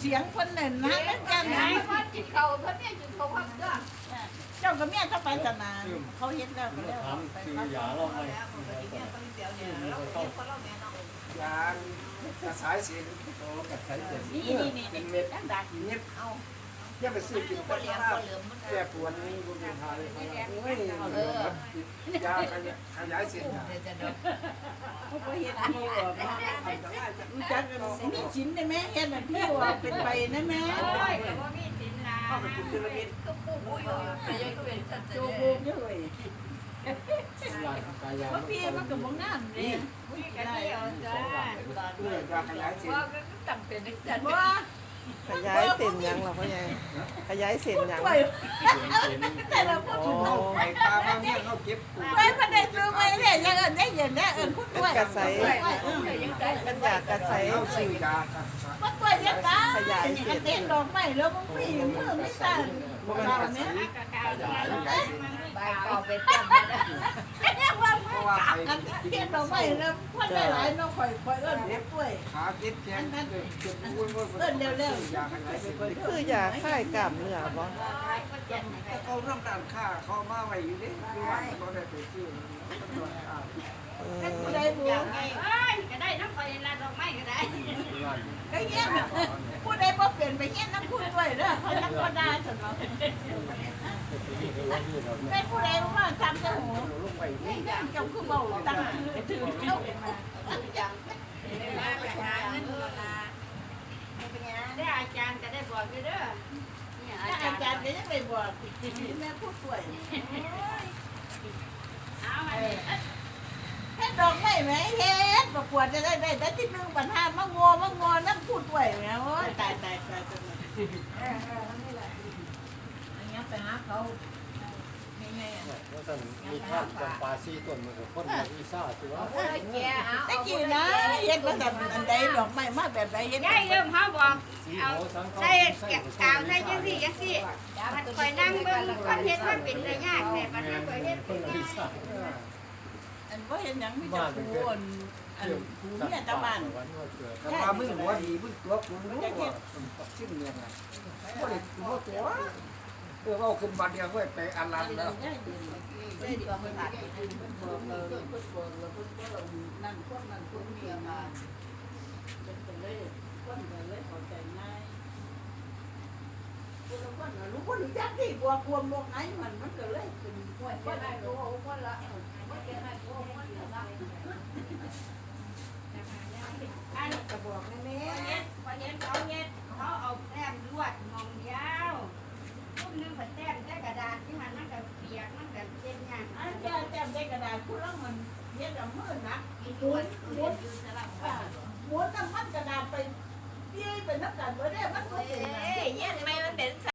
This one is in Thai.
เสียงคนหนึ่งนะนั่นกันไหนนะพ่อจิตเขาเพิ่นเนี่ยจิตเขาพักเด้อเจ้ากับเมียเข้าไปสนานเขาเห็นแล้วก็แล้วถามคือยาเราไหมแล้วปกติเนี่ยต้เสียเนี่ยเราเรียกคนเราแม่น้องยากระสายสินโตกับใช้เจ็ดนี่นี่นี่เป็นเม็ดนั่นดักเม็ดเอา อย่าไปซื้อกินคกันนเหลียมข้าวคนเหลือมแก้ปวดนี่บุญทาเลยโอ้ยยาขยายขยายเส้นยาเดี๋ยวจะเดินเขาก็เห็นพี่ว่าอันตรายจะรู้จักกันมีชิ้นได้ไหมเห็นแบบพี่ว่าเป็นไปนะแม่โอ้ยแต่ว่ามีสินลาก็ปูปูอยู่แต่ยังก็เป็นสัตว์โจเจโบกเลยยาขายยาว่าพี่มันก็มองน้ำเลยมีกันเดียวจ้าเพื่อยาขยายเส้นว่าก็จำเป็นจัดว่า ขยายเส้นหยังเหรอพ่อใหญ่ขยายเส้นหยังป่วยแต่เราพูดถึงเราไปปลาบางเนี่ยเขาเก็บปูไม่มาได้ซื้อไว้เลยยังเอินได้เย็นได้เอินพูดด้วยกระใสยังได้เป็นยากระใสเขาซื้อยากระสายว่าตัวยังตาเต้นดอกไม้แล้วมึงปีมือไม่สั่นบ่เป็นเรากระเนี่ยสายใบเก่าไปจำได้ยังว่าเพราะว่า ไปอันเต้นดอกไม้แล้วพ่นได้หลายน้องข่อยข่อยเอินเล็บด้วยขาเจ็บแขนเจ็บปูนบ่ยาขยายเส้นคือยาคลายกล้ามเนื้อบ่เขาน้ำตาลค่าเขามาไว้อยู่ดิอยู่ว่าเขาได้ไปซื้อตำรวจค่าเอให้อผู้ใดบัวเอ้ยก็ได้น้ำไฟลาดอกไม้ก็ได้ไอ้เงี้ยผู้ใดบ่เปลี่ยนไปเงี้ยน้ำพูดด้วยเด้อเขายังก็ได้สนอง ไม่ผู้ใดรู้ว่าจำจะหูเจ้าคือเบาตั้งถือถือเจ้ามายังมาไปหาเงินมาลาได้อาจารย์ก็ได้บอกอยู่เด้อเนี่ยอาอาจารย์จารย์เดี๋ยวจะไปบอกแม่พูดป่วยเอามาแค่ดอกไม่ไหมเฮ็ดประกวดจะได้ได้แต่ที่หนึ่งปัญหามะงอมะงอน้ำพูดป่วยแม่โอ้ยตายตายตายตายอันนี้ไปหาเขา ไม่ไงว่าสั่นมีท่านจำปาซีต้นมันก็คนมีซ่าถือว่าเอ้ยแกเอาแต่กี่นะเฮ็ดมาแบบอันใดดอกไม้มาแบบใดเฮ็ดได้เริ่มเขาบอกสีเอาโหสังใส่แกะกาวใส่จังซี่จังซี่มันคอยนั่งเบิ่งคนเฮ็ดมันเป็นได้ยากแต่มันคอยเฮ็ดคเป็นนมียากซ่าอันว่าเห็นหยังมีแต่ผู้อันอันผู้เนี่ยตะบ้านวันว่าเกิดแต่ว่ามึงหัวดีมึงตัวกูรู้ว่าชิ้นเนี่ยนะบ่ได้กูบ่ตัว เออว่าขึ้นบัดเดียวเว้ยไปอันลันแล้วได้ดีกว่ามันอาจจะเป็นเบิ่งเลยเบิ่งเลยเบิ่งเลยนั่นพวกนั้นพวกนี้มาเป็นไปเลยคนก็เลยเข้าใจง่ายคนละคนรู้คนจักที่บัวควมลงไหนมันมันก็เลยเป็นป่วยคนละตัวคนละไม่เกี่ยวกับตัวคนละอันจะบอกแม่ เฮ็ดเอามือนักมีตัวนอยู่สลับว่าม้วนน้ำมันกระดาษไปเปี้ยเป็นน้ำกันบ่ได้มันบ่เอ้เป็นยเย็นไมมันเป็น